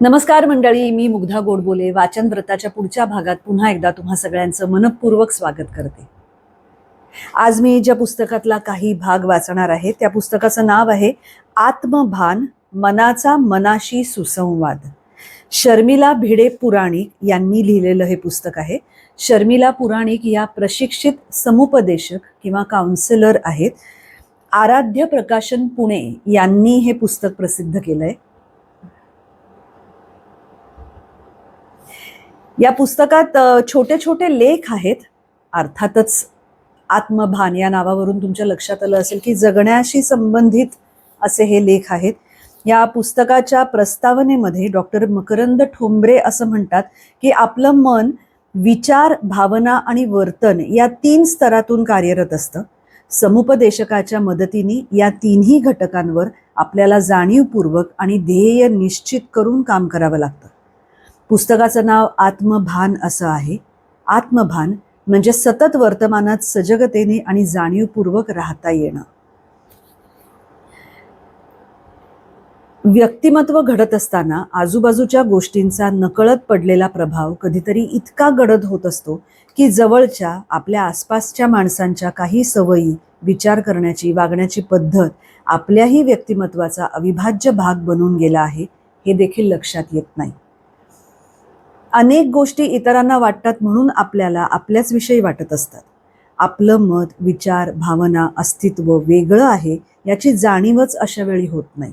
नमस्कार मंडळी मी मुग्धा गोडबोले वाचन व्रताच्या पुढच्या भागात पुन्हा एकदा तुम्हा सगळ्यांचं मनपूर्वक स्वागत करते. आज मी ज्या पुस्तकातला काही भाग वाचणार आहे त्या पुस्तकाचं नाव आहे आत्मभान मनाचा मनाशी सुसंवाद. शर्मिला भिडे पुराणिक यांनी लिहिलेलं हे पुस्तक आहे. शर्मिला पुराणिक या प्रशिक्षित समुपदेशक किंवा काउन्सिलर आहेत. आराध्य प्रकाशन पुणे यांनी हे पुस्तक प्रसिद्ध केलंय. या पुस्तकात छोटे छोटे लेख आहेत. अर्थातच आत्मभान या नावावरून तुमच्या लक्षात आलं असेल की जगण्याशी संबंधित असे हे लेख आहेत. या पुस्तकाच्या प्रस्तावनेमध्ये डॉक्टर मकरंद ठोंबरे असं म्हणतात की आपलं मन विचार भावना आणि वर्तन या तीन स्तरातून कार्यरत असतं. समुपदेशकाच्या मदतीने या तिन्ही घटकांवर आपल्याला जाणीवपूर्वक आणि ध्येय निश्चित करून काम करावं लागतं. पुस्तकाचं नाव आत्मभान असं आहे. आत्मभान म्हणजे सतत वर्तमानात सजगतेने आणि जाणीवपूर्वक राहता येणं. व्यक्तिमत्व घडत असताना आजूबाजूच्या गोष्टींचा नकळत पडलेला प्रभाव कधीतरी इतका गडद होत असतो की जवळच्या आपल्या आसपासच्या माणसांच्या काही सवयी विचार करण्याची वागण्याची पद्धत आपल्याही व्यक्तिमत्वाचा अविभाज्य भाग बनून गेला आहे हे देखील लक्षात येत नाही. अनेक गोष्टी इतरांना वाटतात म्हणून आपल्याला आपल्याच विषयी वाटत असतात. आपलं मत विचार भावना अस्तित्व वेगळं आहे याची जाणीवच अशा वेळी होत नाही.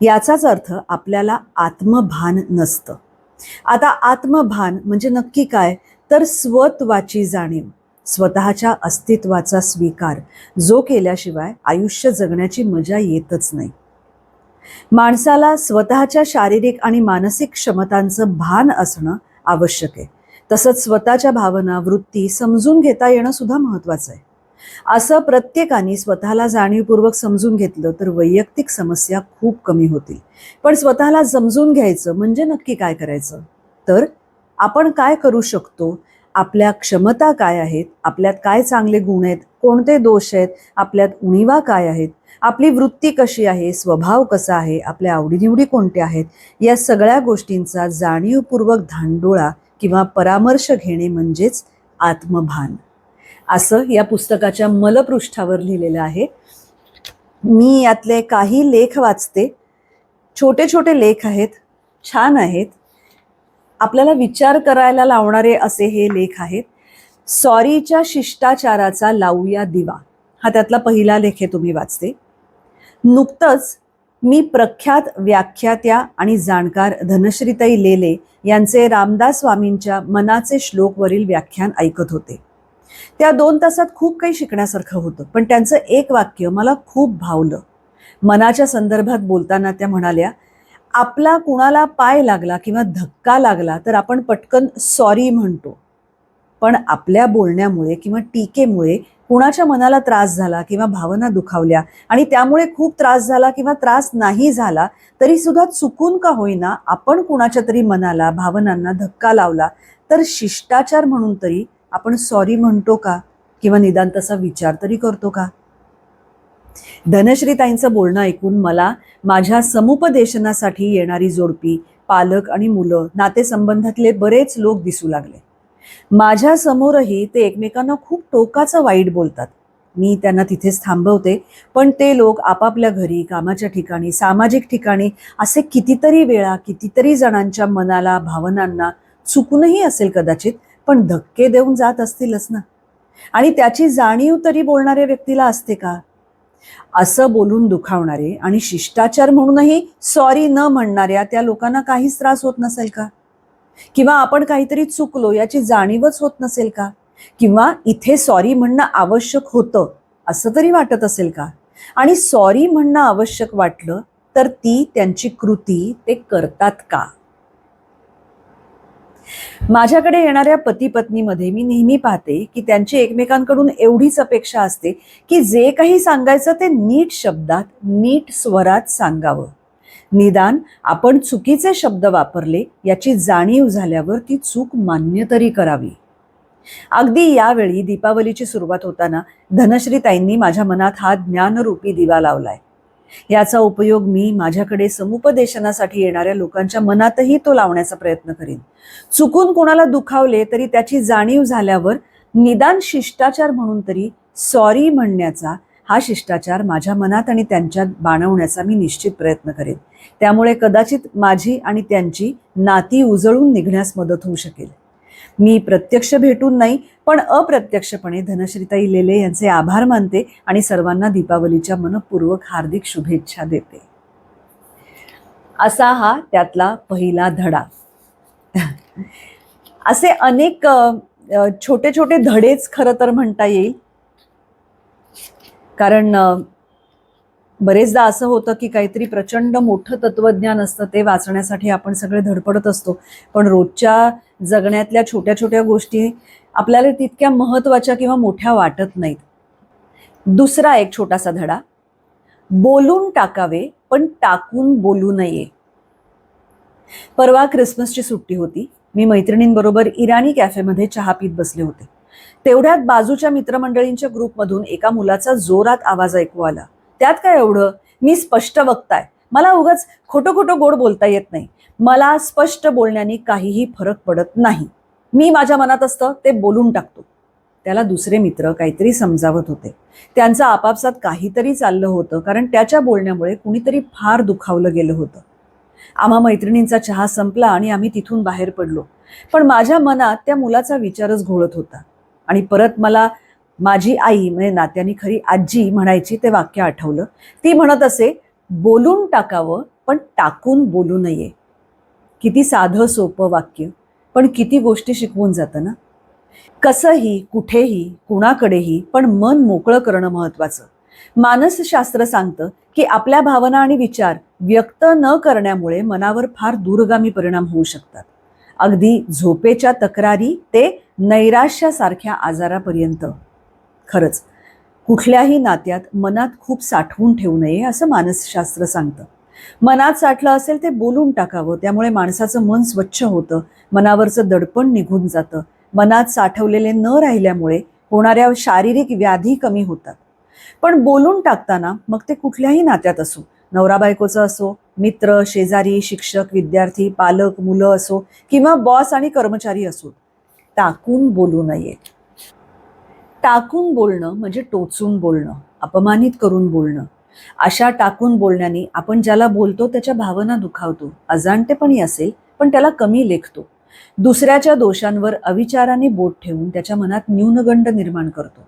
याचाच अर्थ आपल्याला आत्मभान नसतं. आता आत्मभान म्हणजे नक्की काय? तर स्वत्वाची जाणीव स्वतःच्या अस्तित्वाचा स्वीकार जो केल्याशिवाय आयुष्य जगण्याची मजा येतच नाही. माणसाला स्वतःच्या शारीरिक आणि मानसिक क्षमतांचं भान असणं आवश्यक आहे. तसंच स्वतःच्या भावना वृत्ती समजून घेता येणं सुद्धा महत्वाचं आहे. असं प्रत्येकाने स्वतःला जाणीवपूर्वक समजून घेतलं तर वैयक्तिक समस्या खूप कमी होतील. पण स्वतःला समजून घ्यायचं म्हणजे नक्की काय करायचं? तर आपण काय करू शकतो? आपल्या क्षमता काय आहेत? आपल्यात काय चांगले गुण आहेत? कोणते दोष आहेत? आपल्यात उणीवा काय आहेत? आपली वृत्ती कशी आहे स्वभाव कसा आहे आपल्या आवडीनिवडी कोणत्या आहेत या सगळ्या गोष्टींचा जाणीवपूर्वक धांडोळा किंवा परामर्श घेणे म्हणजेच आत्मभान. असं या पुस्तकाच्या मलपृष्ठावर लिहिलेलं आहे. मी यातले काही लेख वाचते. छोटे छोटे लेख आहेत छान आहेत. आपल्याला विचार करायला लावणारे असे हे लेख आहेत. सॉरीच्या शिष्टाचाराचा लावूया दिवा. हा त्यातला पहिला लेख आहे तुम्ही वाचते. नुकतंच मी प्रख्यात व्याख्यात्या आणि जाणकार धनश्रीताई लेले यांचे रामदास स्वामींच्या मनाचे श्लोकवरील व्याख्यान ऐकत होते. त्या दोन तासात खूप काही शिकण्यासारखं होतं पण त्यांचं एक वाक्य मला खूप भावलं. मनाच्या संदर्भात बोलताना त्या म्हणाल्या आपला कुणाला पाय लागला किंवा धक्का लागला तर आपण पटकन सॉरी म्हणतो. पण आपल्या बोलण्यामुळे किंवा टीकेमुळे कुणाच्या मनाला त्रास झाला किंवा भावना दुखावल्या आणि त्यामुळे खूप त्रास झाला किंवा त्रास नाही झाला तरी सुद्धा चुकून का होईना आपण कुणाच्या तरी मनाला भावनांना धक्का लावला तर शिष्टाचार म्हणून तरी आपण सॉरी म्हणतो का? किंवा निदान तसा विचार तरी करतो का? धनश्रीताईंचं बोलणं ऐकून मला माझ्या समुपदेशनासाठी येणारी जोडपी पालक आणि मुलं नातेसंबंधातले बरेच लोक दिसू लागले. माझ्यासमोरही ते एकमेकांना खूप टोकाचं वाईट बोलतात. मी त्यांना तिथेच थांबवते पण ते लोक आपापल्या घरी कामाच्या ठिकाणी सामाजिक ठिकाणी असे कितीतरी वेळा कितीतरी जणांच्या मनाला भावनांना चुकूनही असेल कदाचित पण धक्के देऊन जात असतीलच ना? आणि त्याची जाणीव तरी बोलणाऱ्या व्यक्तीला असते का? असं बोलून दुखावणारे आणि शिष्टाचार म्हणूनही सॉरी न म्हणणाऱ्या त्या लोकांना काहीच त्रास होत नसेल का? किंवा आपण काहीतरी चुकलो याची जाणीवच होत नसेल का? किंवा इथे सॉरी म्हणणं आवश्यक होतं असं तरी वाटत असेल का? आणि सॉरी म्हणणं आवश्यक वाटलं तर ती त्यांची कृती ते करतात का? माझ्याकडे येणाऱ्या पती पत्नीमध्ये मी नेहमी पाहते की त्यांची एकमेकांकडून एवढीच अपेक्षा असते की जे काही सांगायचं ते नीट शब्दात नीट स्वरात सांगावं. निदान आपण चुकीचे शब्द वापरले याची जाणीव झाल्यावर ती चूक मान्य तरी करावी. अगदी यावेळी दीपावलीची सुरुवात होताना धनश्रीताईंनी माझ्या मनात हा ज्ञानरूपी दिवा लावलाय. याचा उपयोग मी माझ्याकडे समुपदेशनासाठी येणाऱ्या लोकांच्या मनातही तो लावण्याचा प्रयत्न करीन. चुकून कोणाला दुखावले तरी त्याची जाणीव झाल्यावर निदान शिष्टाचार म्हणून तरी सॉरी म्हणण्याचा हा शिष्टाचार माझ्या मनात आणि त्यांच्यात बाणवण्याचा मी निश्चित प्रयत्न करेन. त्यामुळे कदाचित माझी आणि त्यांची नाती उजळून निघण्यास मदत होऊ शकेल. मी प्रत्यक्ष भेटून नाही पण अप्रत्यक्षपणे धनश्रीताई लेले यांचे आभार मानते आणि सर्वांना दीपावलीच्या मनपूर्वक हार्दिक शुभेच्छा देते. असा हा त्यातला पहिला धडा. असे अनेक छोटे छोटे धडेच खरं तर म्हणता येईल कारण बरेचदा असं होतं की काहीतरी प्रचंड मोठं तत्वज्ञान असतं ते वाचण्यासाठी आपण सगळे धडपडत असतो. पण रोजच्या जगण्यातल्या छोट्या छोट्या गोष्टी आपल्याला तितक्या महत्त्वाच्या किंवा मोठ्या वाटत नाहीत. दुसरा एक छोटासा धडा बोलून टाकावे पण टाकून बोलू नये. परवा क्रिसमसची सुट्टी होती. मी मैत्रिणींबरोबर इराणी कॅफेमध्ये चहा पीत बसले होते. तेवढ्यात बाजूच्या मित्रमंडळींच्या ग्रुपमधून एका मुलाचा जोरात आवाज ऐकू आला. त्यात काय एवढं? मी स्पष्ट वक्ताय. मला उगाच खोटं खोटं गोड बोलता येत नाही. मला स्पष्ट बोलण्याने काहीही फरक पडत नाही. मी माझ्या मनात असतं ते बोलून टाकतो. त्याला दुसरे मित्र काहीतरी समजावत होते. त्यांचं आपापसात काहीतरी चाललं होतं कारण त्याच्या बोलण्यामुळे कुणीतरी फार दुखावलं गेलं होतं. आम्हा मैत्रिणींचा चहा संपला आणि आम्ही तिथून बाहेर पडलो. पण माझ्या मनात त्या मुलाचा विचारच घोळत होता. आणि परत मला माझी आई म्हणजे नात्याने खरी आजी म्हणायची ते वाक्य आठवलं. ती म्हणत असे बोलून टाकावं पण टाकून बोलू नये. किती साधं सोपं वाक्य. पण किती गोष्टी शिकवून जातं ना. कसंही कुठेही कुणाकडेही पण मन मोकळं करणं महत्त्वाचं. मानसशास्त्र सांगतं की आपल्या भावना आणि विचार व्यक्त न करण्यामुळे मनावर फार दूरगामी परिणाम होऊ शकतात. अगदी झोपेच्या तक्रारी ते नैराश्यासारख्या आजारापर्यंत. खरंच कुठल्याही नात्यात मनात खूप साठवून ठेवू नये असं मानसशास्त्र सांगतं. मनात साठलं असेल ते बोलून टाकावं त्यामुळे माणसाचं मन स्वच्छ होतं मनावरचं दडपण निघून जातं. मनात साठवलेले न राहिल्यामुळे होणाऱ्या शारीरिक व्याधी कमी होतात. पण बोलून टाकताना मग ते कुठल्याही नात्यात असो नवरा बायकोचं असो मित्र शेजारी शिक्षक विद्यार्थी पालक मुलं असो किंवा बॉस आणि कर्मचारी असो टाकून बोलू नये. टाकून बोलणं म्हणजे टोचून बोलणं अपमानित करून बोलणं. अशा टाकून बोलण्याने आपण ज्याला बोलतो त्याच्या भावना दुखावतो अजाणतेपणी असेल पण त्याला कमी लेखतो. दुसऱ्याच्या दोषांवर अविचाराने बोट ठेवून त्याच्या मनात न्यूनगंड निर्माण करतो.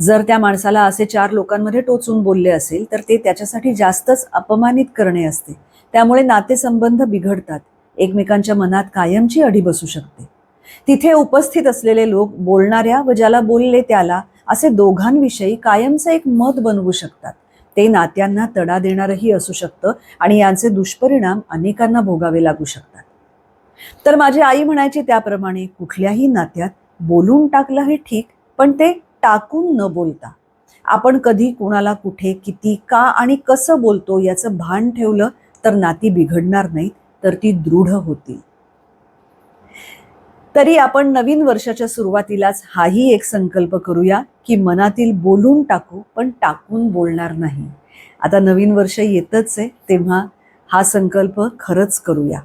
जर त्या माणसाला असे चार लोकांमध्ये टोचून बोलले असेल तर ते त्याच्यासाठी जास्तच अपमानित करणे असते. त्यामुळे नातेसंबंध बिघडतात. एकमेकांच्या मनात कायमची अडी बसू शकते. तिथे उपस्थित असलेले लोक बोलणाऱ्या व ज्याला बोलले त्याला असे दोघांविषयी कायमचं एक मत बनवू शकतात. ते नात्यांना तडा देणारही असू शकतं आणि यांचे दुष्परिणाम अनेकांना भोगावे लागू शकतात. तर माझी आई म्हणायची त्याप्रमाणे कुठल्याही नात्यात बोलून टाकलं हे ठीक पण ते टाकून न बोलता. आपण कधी कुणाला कुठे किती का आणि कसं बोलतो याचं भान ठेवलं तर नाती बिघडणार नाहीत तर ती दृढ होतील. तरी आपण नवीन वर्षाच्या सुरुवातीलाच हाही एक संकल्प करूया की मनातील बोलून टाकू पण टाकून बोलणार नाही. आता नवीन वर्ष येतच आहे तेव्हा हा संकल्प खरंच करूया.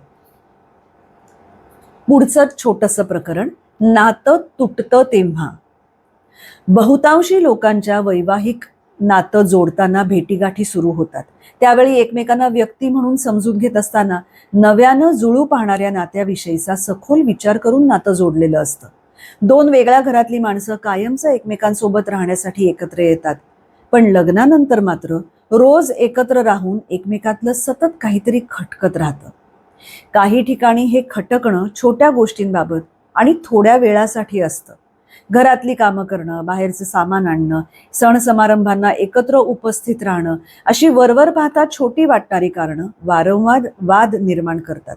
पुढचं छोटंसं प्रकरण नातं तुटतं तेव्हा. बहुतांशी लोकांच्या वैवाहिक नातं जोडताना भेटीगाठी सुरू होतात. त्यावेळी एकमेकांना व्यक्ती म्हणून समजून घेत असताना नव्यानं जुळू पाहणाऱ्या नात्याविषयीचा सखोल विचार करून नातं जोडलेलं असतं. दोन वेगळ्या घरातली माणसं कायमचं एकमेकांसोबत राहण्यासाठी एकत्र येतात. पण लग्नानंतर मात्र रोज एकत्र राहून एकमेकातलं सतत काहीतरी खटकत राहतं. काही ठिकाणी हे खटकणं छोट्या गोष्टींबाबत आणि थोड्या वेळासाठी असतं. घरातली कामं करणं बाहेरचं सामान आणणं सण समारंभांना एकत्र उपस्थित राहणं अशी वरवर पाहता छोटी वाटणारी कारणं वारंवार वाद निर्माण करतात.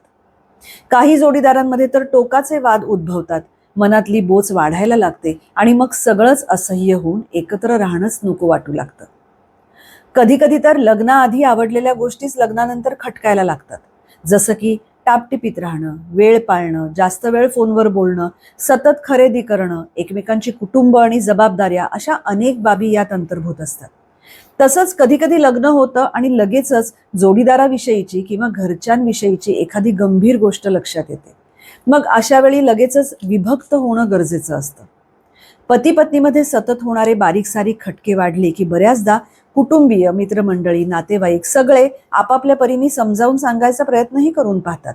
काही जोडीदारांमध्ये तर टोकाचे वाद उद्भवतात. मनातली बोच वाढायला लागते आणि मग सगळंच असह्य होऊन एकत्र राहणंच नको वाटू लागतं. कधी कधी तर लग्नाआधी आवडलेल्या गोष्टीच लग्नानंतर खटकायला लागतात. जसं की टापटिपीत राहणं वेळ पाळणं जास्त वेळ फोनवर बोलणं सतत खरेदी करणं एकमेकांची कुटुंब आणि जबाबदाऱ्या अशा अनेक बाबी यात अंतर्भूत असतात. तसंच कधी कधी लग्न होतं आणि लगेचच जोडीदाराविषयीची किंवा घरच्यांविषयीची एखादी गंभीर गोष्ट लक्षात येते. मग अशा वेळी लगेचच विभक्त होणं गरजेचं असतं. पती पत्नीमध्ये सतत होणारे बारीक सारीक खटके वाढले की बऱ्याचदा कुटुंबीय मित्रमंडळी नातेवाईक सगळे आपापल्या परीने समजावून सांगायचा प्रयत्नही करून पाहतात.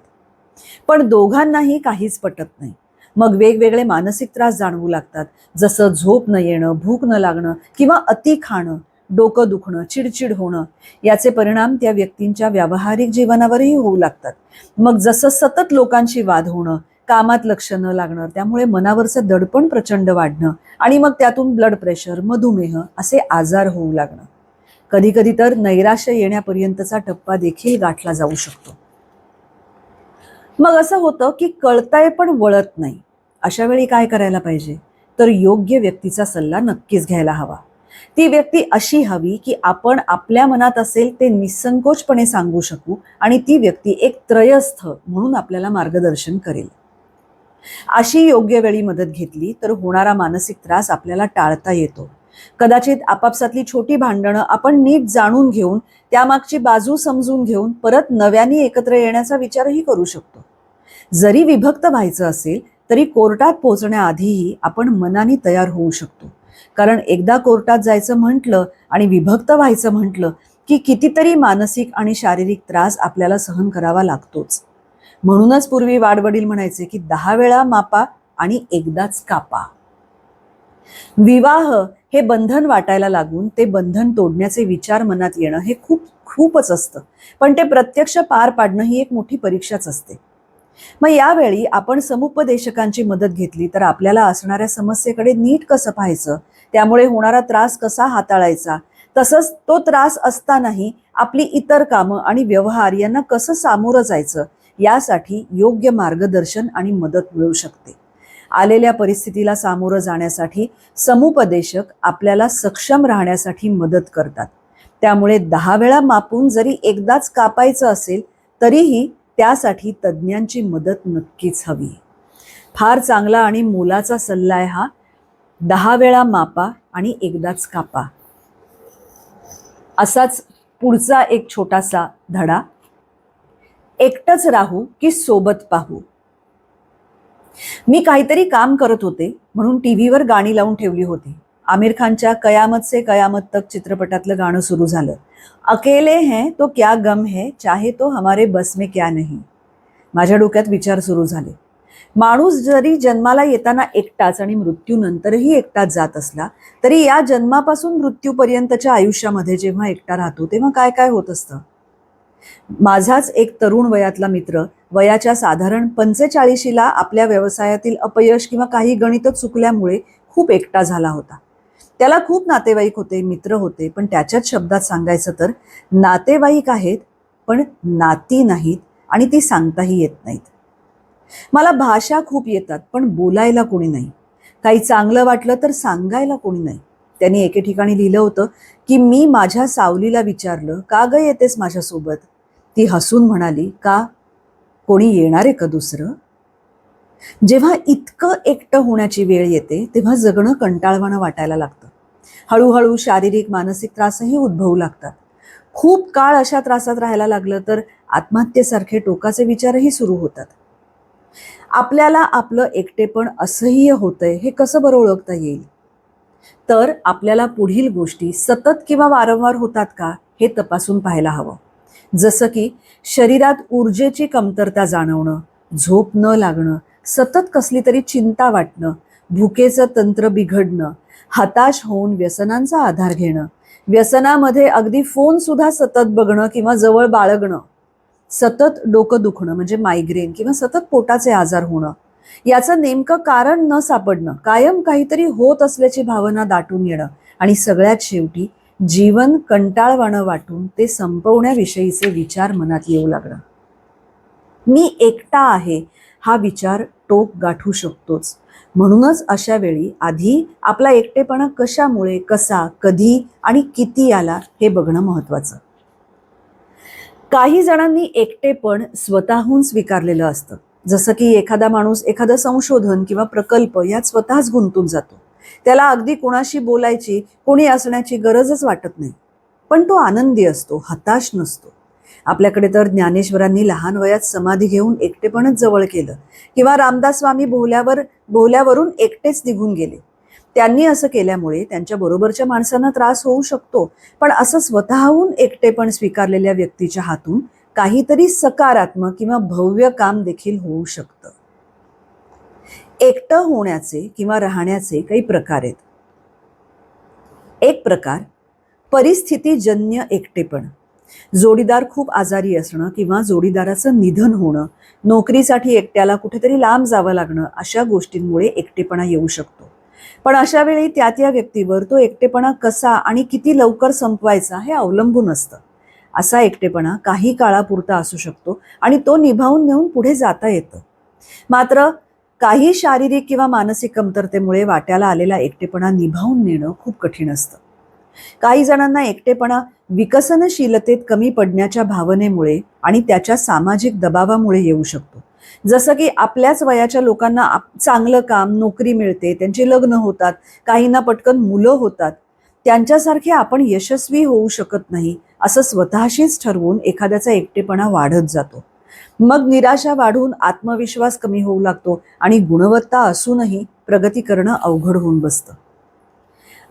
पण दोघांनाही काहीच पटत नाही. मग वेगवेगळे मानसिक त्रास जाणवू लागतात. जसं झोप न येणं भूक न लागणं किंवा अति खाणं डोकं दुखणं चिडचिड होणं याचे परिणाम त्या व्यक्तींच्या व्यावहारिक जीवनावरही होऊ लागतात. मग जसं सतत लोकांशी वाद होणं कामात लक्ष न लागणं त्यामुळे मनावरचं दडपण प्रचंड वाढणं आणि मग त्यातून ब्लड प्रेशर मधुमेह असे आजार होऊ लागणं. कधी कधी तर नैराश्य येण्यापर्यंतचा टप्पा देखील गाठला जाऊ शकतो. मग असं होतं की कळतंय पण वळत नाही. अशा वेळी काय करायला पाहिजे? तर योग्य व्यक्तीचा सल्ला नक्कीच घ्यायला हवा. ती व्यक्ती अशी हवी की आपण आपल्या मनात असेल ते निसंकोचपणे सांगू शकू आणि ती व्यक्ती एक त्रयस्थ म्हणून आपल्याला मार्गदर्शन करेल. अशी योग्य वेळी मदत घेतली तर होणारा मानसिक त्रास आपल्याला टाळता येतो. कदाचित आपापसातली छोटी भांडणं आपण नीट जाणून घेऊन त्यामागची बाजू समजून घेऊन परत नव्याने एकत्र येण्याचा विचारही करू शकतो. जरी विभक्त व्हायचं असेल तरी कोर्टात पोहोचण्याआधीही आपण मनाने तयार होऊ शकतो. कारण एकदा कोर्टात जायचं म्हटलं आणि विभक्त व्हायचं म्हटलं की कितीतरी मानसिक आणि शारीरिक त्रास आपल्याला सहन करावा लागतोच. म्हणूनच पूर्वी वाडवडील म्हणायचे की दहा वेळा मापा आणि एकदाच कापा. विवाह हे बंधन वाटायला लागून ते बंधन तोडण्याचे विचार मनात येणं हे खूप खूपच असतं. पण ते प्रत्यक्ष पार पाडणं ही एक मोठी परीक्षाच असते. मग यावेळी आपण समुपदेशकांची मदत घेतली तर आपल्याला असणाऱ्या समस्येकडे नीट कसं पाहायचं? त्यामुळे होणारा त्रास कसा हाताळायचा? तसंच तो त्रास असतानाही आपली इतर कामं आणि व्यवहार यांना कसं सामोरं जायचं? यासाठी योग्य मार्गदर्शन आणि मदत मिळू शकते. आलेल्या परिस्थितीला सामोरं जाण्यासाठी समुपदेशक आपल्याला सक्षम राहण्यासाठी मदत करतात. त्यामुळे दहा वेळा मापून जरी एकदाच कापायचं असेल तरीही त्यासाठी तज्ज्ञांची मदत नक्कीच हवी. फार चांगला आणि मोलाचा सल्ला आहे हा. दहा वेळा मापा आणि एकदाच कापा. असाच पुढचा एक छोटासा धडा. एकटंच राहू की सोबत पाहू? मी काहीतरी काम करत होते म्हणून टी व्हीवर गाणी लावून ठेवली होती. आमिर खानच्या कयामत से कयामत तक चित्रपटातलं गाणं सुरू झालं. अकेले हैं तो क्या गम है चाहे तो हमारे बस में क्या नहीं. माझ्या डोक्यात विचार सुरू झाले. माणूस जरी जन्माला येताना एकटाच आणि मृत्यूनंतरही एकटाच जात असला तरी या जन्मापासून मृत्यूपर्यंतच्या आयुष्यामध्ये जेव्हा एकटा राहतो तेव्हा काय काय होत असतं? माझाच एक तरुण वयातला मित्र वयाच्या साधारण पंचेचाळीशीला आपल्या व्यवसायातील अपयश किंवा काही गणित चुकल्यामुळे खूप एकटा झाला होता. त्याला खूप नातेवाईक होते मित्र होते पण त्याच्याच शब्दात सांगायचं तर नातेवाईक आहेत पण नाती नाहीत आणि ती सांगताही येत नाहीत. मला भाषा खूप येतात पण बोलायला कोणी नाही. काही चांगलं वाटलं तर सांगायला कोणी नाही. त्यांनी एके ठिकाणी लिहिलं होतं की मी माझ्या सावलीला विचारलं का ग येतेस माझ्यासोबत? ती हसून म्हणाली का? कोणी येणार आहे का दुसरं? जेव्हा इतकं एकटं होण्याची वेळ येते तेव्हा जगणं कंटाळवाणं वाटायला लागतं. हळूहळू शारीरिक मानसिक त्रासही उद्भवू लागतात. खूप काळ अशा त्रासात राहायला लागलं तर आत्महत्येसारखे टोकाचे विचारही सुरू होतात. आपल्याला आपलं एकटेपण असह्य होतंय हे कसं बरं ओळखता येईल? तर आपल्याला पुढील गोष्टी सतत किंवा वारंवार होतात का हे तपासून पाहायला हवं. जसं की शरीरात ऊर्जेची कमतरता जाणवणं झोप न लागणं सतत कसली तरी चिंता वाटणं भुकेचं तंत्र बिघडणं हताश होऊन व्यसनांचा आधार घेणं व्यसनामध्ये अगदी फोन सुद्धा सतत बघणं किंवा जवळ बाळगणं सतत डोकं दुखणं म्हणजे मायग्रेन किंवा सतत पोटाचे आजार होणं याचं नेमकं कारण न सापडणं कायम काहीतरी होत असल्याची भावना दाटून येणं आणि सगळ्यात शेवटी जीवन कंटाळवाणं वाटून ते संपवण्याविषयीचे विचार मनात येऊ लागणं. मी एकटा आहे हा विचार टोक गाठू शकतोच. म्हणूनच अशा वेळी आधी आपला एकटेपणा कशामुळे कसा कधी आणि किती आला हे बघणं महत्वाचं काही जणांनी एकटेपण स्वतःहून स्वीकारलेलं असतं. जसं की एखादा माणूस एखादं संशोधन किंवा प्रकल्प यात स्वतःच गुंतून जातो. त्याला अगदी कोणाशी बोलायची कोणी असण्याची गरजच वाटत नाही. पण तो आनंदी असतो हताश नसतो. आपल्याकडे तर ज्ञानेश्वरांनी लहान वयात समाधी घेऊन एकटेपणच जवळ केलं किंवा रामदास स्वामी बोहल्यावर बोहल्यावरून एकटेच निघून गेले. त्यांनी असं केल्यामुळे त्यांच्या बरोबरच्या माणसांना त्रास होऊ शकतो पण असं स्वतःहून एकटेपण स्वीकारलेल्या व्यक्तीच्या हातून काहीतरी सकारात्मक किंवा भव्य काम देखील होऊ शकतं. एकटं होण्याचे किंवा राहण्याचे काही प्रकार आहेत. एक प्रकार परिस्थितीजन्य एकटेपण. जोडीदार खूप आजारी असणं किंवा जोडीदाराचं निधन होणं नोकरीसाठी एकट्याला कुठेतरी लांब जावं लागणं अशा गोष्टींमुळे एकटेपणा येऊ शकतो. पण अशा वेळी त्या त्या व्यक्तीवर तो एकटेपणा कसा आणि किती लवकर संपवायचा हे अवलंबून असतं. असा एकटेपणा काही काळापुरता असू शकतो आणि तो निभावून नेऊन पुढे जाता येतं. मात्र काही शारीरिक किंवा मानसिक कमतरतेमुळे वाट्याला आलेला एकटेपणा निभावून नेणं खूप कठीण असतं. काही जणांना एकटेपणा विकसनशीलतेत कमी पडण्याच्या भावनेमुळे आणि त्याच्या सामाजिक दबावामुळे येऊ शकतो. जसं की आपल्याच वयाच्या लोकांना चांगलं काम नोकरी मिळते त्यांची लग्न होतात काहींना पटकन मुलं होतात. त्यांच्यासारखे आपण यशस्वी होऊ शकत नाही असं स्वतःशीच ठरवून एखाद्याचा एकटेपणा वाढत जातो. मग निराशा वाढून आत्मविश्वास कमी होऊ लागतो आणि गुणवत्ता असूनही प्रगती करणं अवघड होऊन बसतं.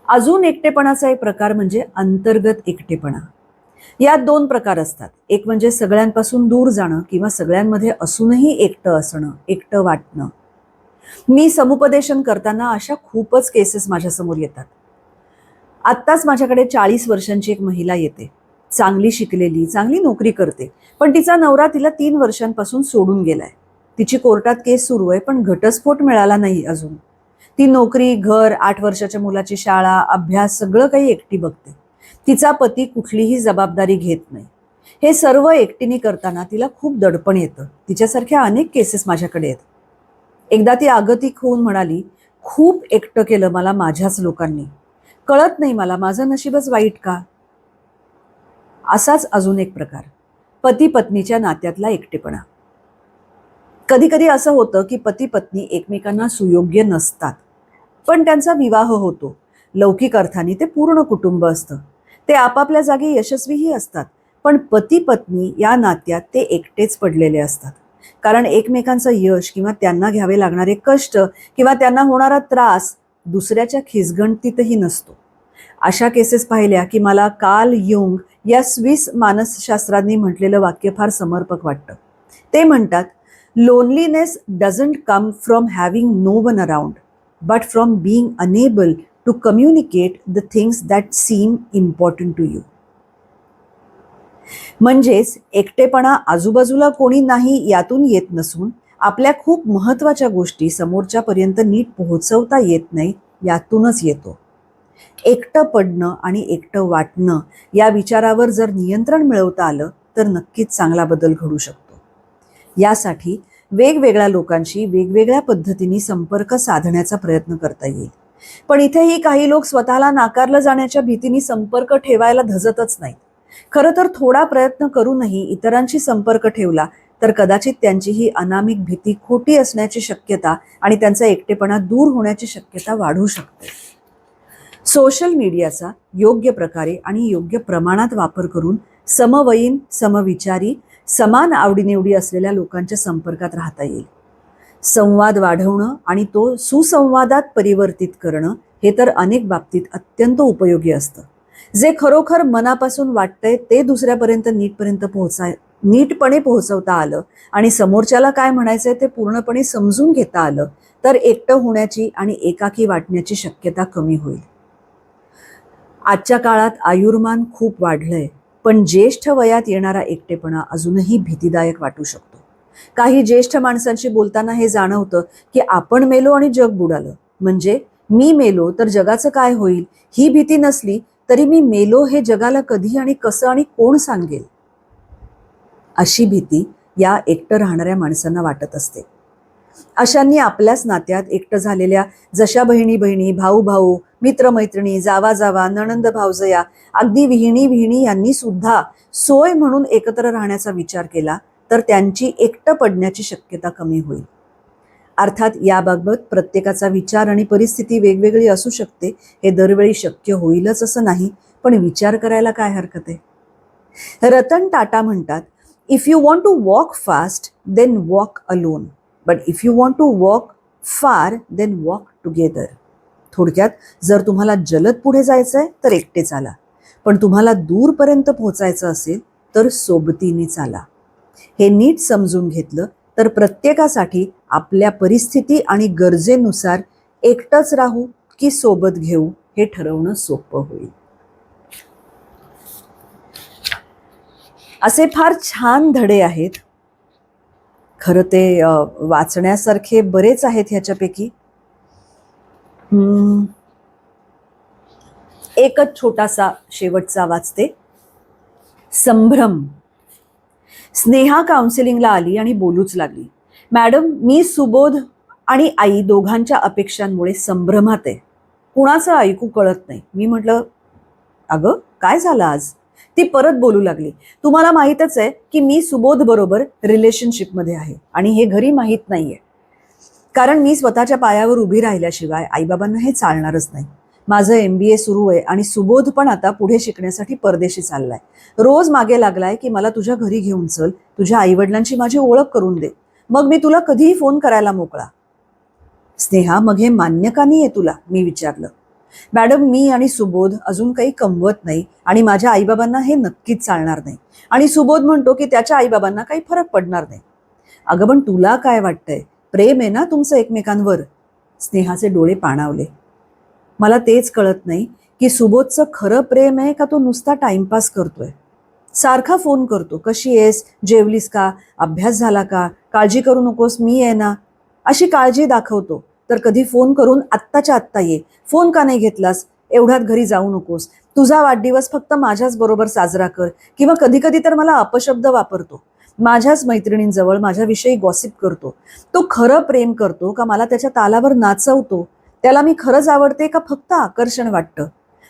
अजून एकटेपणाचा एक प्रकार म्हणजे अंतर्गत एकटेपणा. यात दोन प्रकार असतात. एक म्हणजे सगळ्यांपासून दूर जाणं किंवा सगळ्यांमध्ये असूनही एकटं असणं एकटं वाटणं. मी समुपदेशन करताना अशा खूपच केसेस माझ्यासमोर येतात. आत्ताच माझ्याकडे चाळीस वर्षांची एक महिला येते. चांगली शिकलेली चांगली नोकरी करते. पण तिचा नवरा तिला तीन वर्षांपासून सोडून गेलाय. तिची कोर्टात केस सुरू आहे पण घटस्फोट मिळाला नाही अजून. ती नोकरी घर आठ वर्षाच्या मुलाची शाळा अभ्यास सगळं काही एकटी बघते. तिचा पती कुठलीही जबाबदारी घेत नाही. हे सर्व एकटीने करताना तिला खूप दडपण येतं. तिच्यासारख्या अनेक केसेस माझ्याकडे आहेत. एकदा ती आगतिक होऊन म्हणाली खूप एकटं केलं मला माझ्याच लोकांनी. कळत नाही मला माझं नशीबच वाईट का? असाच अजून एक प्रकार. पती पत्नीच्या नात्यातला एकटेपणा. कधी कधी असं होतं की पती पत्नी एकमेकांना सुयोग्य नसतात. पण त्यांचा विवाह होतो. लौकिक अर्थाने ते पूर्ण कुटुंब असतं. ते आपापल्या जागी यशस्वीही असतात. पण पती पत्नी या नात्यात ते एकटेच पडलेले असतात. कारण एकमेकांचं यश किंवा त्यांना घ्यावे लागणारे कष्ट किंवा त्यांना होणारा त्रास दुसऱ्याच्या खिसगणतीतही नसतो. अशा केसेस पाहिल्या की मला काल युंग या स्विस मानसशास्त्रांनी म्हटलेलं वाक्य फार समर्पक वाटतं. ते म्हणतात loneliness doesn't come from having no one around but from being unable to communicate the things that seem important to you म्हणजेच एकटेपणा आजूबाजूला कोणी नाही यातून येत नसून आपल्या खूप महत्त्वाच्या गोष्टी समोरच्यापर्यंत नीट पोहोचवता येत नाही यातूनच येतो. एकटं पडणं आणि एकटं वाटणं या विचारावर जर नियंत्रण मिळवता आलं तर नक्कीच चांगला बदल घडू शकतो. यासाठी वेगवेगळ्या लोकांशी वेगवेगळ्या पद्धतीने संपर्क साधण्याचा प्रयत्न करता येईल. पण इथेही काही लोक स्वतःला नाकारलं जाण्याच्या भीतीने संपर्क ठेवायला धजतच नाहीत. खरं तर थोडा प्रयत्न करूनही इतरांशी संपर्क ठेवला तर कदाचित त्यांची ही अनामिक भीती खोटी असण्याची शक्यता आणि त्यांचा एकटेपणा दूर होण्याची शक्यता वाढू शकते. सोशल मीडियाचा योग्य प्रकारे आणि योग्य प्रमाणात वापर करून समवयीन समविचारी समान आवडीनिवडी असलेल्या लोकांच्या संपर्कात राहता येईल. संवाद वाढवणं आणि तो सुसंवादात परिवर्तित करणं हे तर अनेक बाबतीत अत्यंत उपयोगी असतं. जे खरोखर मनापासून वाटतंय ते दुसऱ्यापर्यंत नीटपर्यंत पोहोचाय नीटपणे पोहोचवता आलं आणि समोरच्याला काय म्हणायचंय ते पूर्णपणे समजून घेता आलं तर एकटं होण्याची आणि एकाकी वाटण्याची शक्यता कमी होईल. आजच्या काळात आयुर्मान खूप वाढलंय पण ज्येष्ठ वयात येणारा एकटेपणा अजूनही भीतीदायक वाटू शकतो. काही ज्येष्ठ माणसांशी बोलताना हे जाणवतं की आपण मेलो आणि जग बुडालं. म्हणजे मी मेलो तर जगाचं काय होईल? ही भीती नसली तरी मी मेलो हे जगाला कधी आणि कसं आणि कोण सांगेल? अशी भीती या एकटं राहणाऱ्या माणसांना वाटत असते. अशांनी आपल्याच नात्यात एकटं झालेल्या जशा बहिणी बहिणी भाऊ भाऊ मित्रमैत्रिणी जावा जावा नणंद भावजया अगदी विहिणी विहिणी यांनी सुद्धा सोय म्हणून एकत्र राहण्याचा विचार केला तर त्यांची एकटं पडण्याची शक्यता कमी होईल. अर्थात याबाबत प्रत्येकाचा विचार आणि परिस्थिती वेगवेगळी असू शकते हे दरवेळी शक्य होईलच असं नाही पण विचार करायला काय हरकत आहे? रतन टाटा म्हणतात if you want to walk fast then walk alone but if you want to walk far then walk together थोडक्यात जर तुम्हाला जलद पुढे जायचं आहे तर एकटे चाला. पण तुम्हाला दूरपर्यंत पोहोचायचं असेल तर सोबतीने चाला. हे नीट समजून घेतलं तर प्रत्येकासाठी आपल्या परिस्थिती आणि गरजेनुसार एकटंच राहू की सोबत घेऊ हे ठरवणं सोपं होईल. असे फार छान धडे आहेत खरं ते वाचण्यासारखे बरेच आहेत ह्याच्यापैकी. एकच छोटासा शेवटचा वाचते. संभ्रम. स्नेहा काउन्सिलिंगला आली आणि बोलूच लागली. मॅडम मी सुबोध आणि आई दोघांच्या अपेक्षांमुळे संभ्रमात आहे. कुणाचं ऐकू कळत नाही. मी म्हटलं अगं काय झालं आज? ती परत बोलू लागली. तुम्हाला माहीतच आहे की मी सुबोध बरोबर रिलेशनशिपमध्ये आहे आणि हे घरी माहीत नाहीये. कारण मी स्वतःच्या पायावर उभी राहिल्याशिवाय आईबाबांना हे चालणारच नाही. माझं एम बी ए सुरू आहे आणि सुबोध पण आता पुढे शिकण्यासाठी परदेशी चाललाय. रोज मागे लागलाय की मला तुझ्या घरी घेऊन चल तुझ्या आईवडिलांची माझी ओळख करून दे. मग मी तुला कधीही फोन करायला मोकळा. स्नेहा मग हे मान्य का नाही आहे तुला मी विचारलं. मॅडम मी आणि सुबोध अजून काही कमवत नाही आणि माझ्या आईबाबांना हे नक्कीच चालणार नाही. आणि सुबोध म्हणतो की त्याच्या आईबाबांना काही फरक पडणार नाही. अगं पण तुला काय वाटतंय? प्रेम आहे ना तुमचं एकमेकांवर? स्नेहाचे डोळे पाणावले. मला तेच कळत नाही की सुबोधचं खरं प्रेम आहे का तो नुसता टाइमपास करतोय? सारखा फोन करतो कशी आहेस? जेवलीस का? अभ्यास झाला का? काळजी करू नकोस? मी आहे ना? अशी काळजी दाखवतो. तर कधी फोन करून आत्ताच्या आत्ता ये. फोन का नाही घेतलास? एवढ्यात घरी जाऊ नकोस. तुझा वाढदिवस फक्त माझ्याच बरोबर साजरा कर किंवा कधी कधी तर मला अपशब्द वापरतो. माझ्याच मैत्रिणींजवळ माझ्याविषयी गॉसिप करतो. तो खरं प्रेम करतो का मला त्याच्या तालावर नाचवतो? त्याला मी खरंच आवडते का फक्त आकर्षण वाटतं?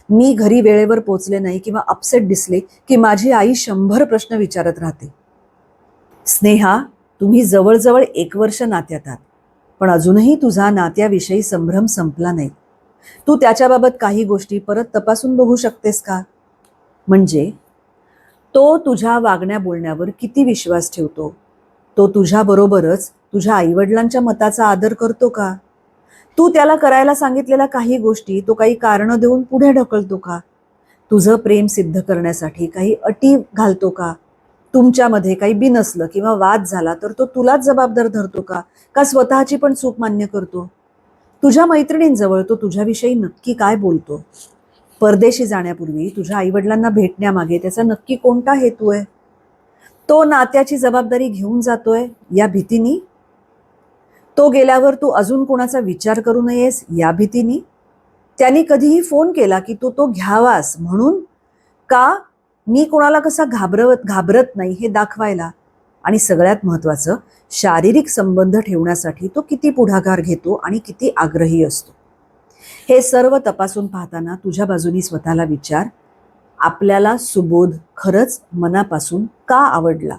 मी घरी वेळेवर पोचले नाही किंवा अपसेट दिसले की माझी आई शंभर प्रश्न विचारत राहते. स्नेहा तुम्ही जवळजवळ एक वर्ष नात्यात आहात. पण अजूनही तुझा नात्याविषयी संभ्रम संपला नाही. तू त्याच्याबाबत काही गोष्टी परत तपासून बघू शकतेस का? म्हणजे तो तुझ्या वागण्या बोलण्यावर किती विश्वास ठेवतो? तो तुझ्याबरोबरच तुझ्या आईवडिलांच्या मताचा आदर करतो का? तू त्याला करायला सांगितलेल्या काही गोष्टी तो काही कारणं देऊन पुढे ढकलतो का? तुझं प्रेम सिद्ध करण्यासाठी काही अटी घालतो का? तुमच्यामध्ये काही बिनसलं किंवा वाद झाला तर तो तुलाच जबाबदार धरतो का? का स्वतःची पण चूक मान्य करतो? तुझ्या मैत्रिणींजवळ तो तुझ्याविषयी नक्की काय बोलतो? परदेशी जाण्यापूर्वी तुझ्या आईवडिलांना भेटण्यामागे त्याचा नक्की कोणता हेतू आहे? तो नात्याची जबाबदारी घेऊन जातोय या भीतीनी? तो गेल्यावर तू अजून कोणाचा विचार करू नयेस या भीतीनी? त्यांनी कधीही फोन केला की तू तो घ्यावास म्हणून? का मी कोणाला कसा घाबरवत घाबरत नाही हे दाखवायला आणि सगळ्यात महत्त्वाचं शारीरिक संबंध ठेवण्यासाठी तो किती पुढाकार घेतो आणि किती आग्रही असतो. हे सर्व तपासून पाहताना तुझ्या बाजूनी स्वतःला विचार आपल्याला सुबोध खरंच मनापासून का आवडला?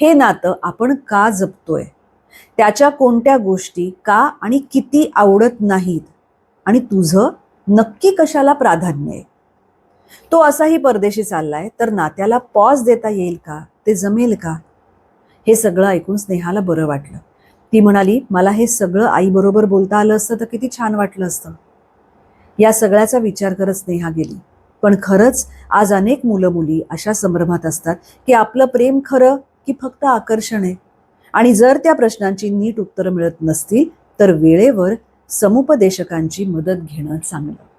हे नातं आपण का जपतोय? त्याच्या कोणत्या गोष्टी का आणि किती आवडत नाहीत? आणि तुझं नक्की कशाला प्राधान्य आहे? तो असाही परदेशी चाललाय तर नात्याला पॉज देता येईल का? ते जमेल का? हे सगळं ऐकून स्नेहाला बरं वाटलं. ती म्हणाली मला हे सगळं आईबरोबर बोलता आलं असतं तर किती छान वाटलं असतं. या सगळ्याचा विचार करत स्नेहा गेली. पण खरंच आज अनेक मुलं मुली अशा संभ्रमात असतात की आपलं प्रेम खरं की फक्त आकर्षण आहे? आणि जर त्या प्रश्नांची नीट उत्तरं मिळत नसतील तर वेळेवर समुपदेशकांची मदत घेणं चांगलं.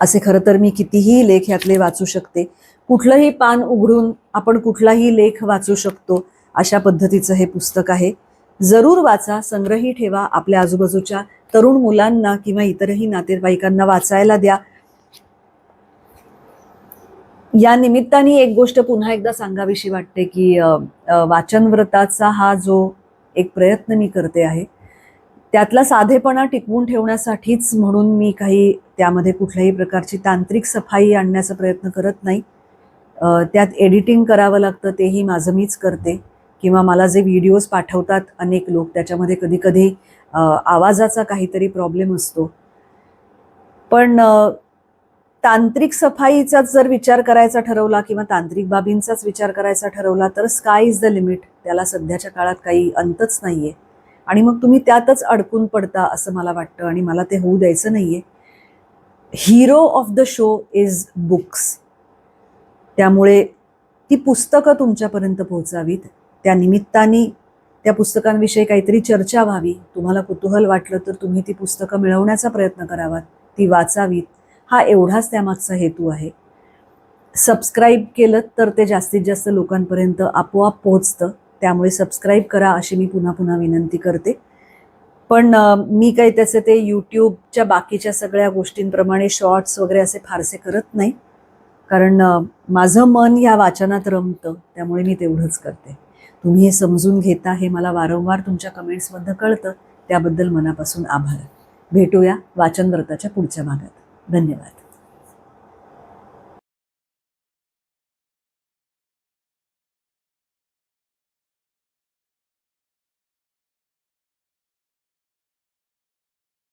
असे खरं तर मी कितीही लेख यातले वाचू शकते. कुठलंही पान उघडून आपण कुठलाही लेख वाचू शकतो अशा पद्धतीचं हे पुस्तक आहे. जरूर वाचा संग्रही ठेवा आपल्या आजूबाजूच्या तरुण मुलांना किंवा इतरही नातेवाईकांना वाचायला द्या. या निमित्ताने एक गोष्ट पुन्हा एकदा सांगावीशी वाटते की वाचनव्रताचा हा जो एक प्रयत्न मी करते आहे त्यातला साधेपणा टिकवून ठेवण्यासाठीच म्हणून मी काही त्यामध्ये कुठल्याही प्रकारची तांत्रिक सफाई आणण्याचा प्रयत्न करत नाही. त्यात एडिटिंग करावं लागतं तेही माझं मीच करते. किंवा मला जे व्हिडिओज पाठवतात अनेक लोक त्याच्यामध्ये कधीकधी आवाजाचा काहीतरी प्रॉब्लेम असतो. पण तांत्रिक सफाईचाच जर विचार करायचा ठरवला किंवा तांत्रिक बाबींचाच विचार करायचा ठरवला तर स्काय इज द लिमिट त्याला सध्याच्या काळात काही अंतच नाही आहे आणि मग तुम्ही त्यातच अडकून पडता असं मला वाटतं आणि मला ते होऊ द्यायचं नाहीये. Hero of the show is books त्यामुळे ती पुस्तकं तुमच्यापर्यंत पोहोचावीत. त्या निमित्ताने त्या पुस्तकांविषयी काहीतरी चर्चा व्हावी. तुम्हाला कुतूहल वाटलं तर तुम्ही ती पुस्तकं मिळवण्याचा प्रयत्न करावा ती वाचावीत. हा एवढाच त्यामागचा हेतू आहे. सबस्क्राईब केलं तर ते जास्तीत जास्त लोकांपर्यंत आपोआप पोहोचतं. त्यामुळे सबस्क्राईब करा अशी मी पुन्हा पुन्हा विनंती करते. पण मी काही त्याचे ते यूट्यूबच्या बाकीच्या सगळ्या गोष्टींप्रमाणे शॉर्ट्स वगैरे असे फारसे करत नाही. कारण माझं मन या वाचनात रमतं त्यामुळे मी तेवढंच करते. तुम्ही हे समजून घेता हे मला वारंवार तुमच्या कमेंट्समधनं कळतं त्याबद्दल मनापासून आभार. भेटूया वाचन व्रताच्या पुढच्या भागात. धन्यवाद.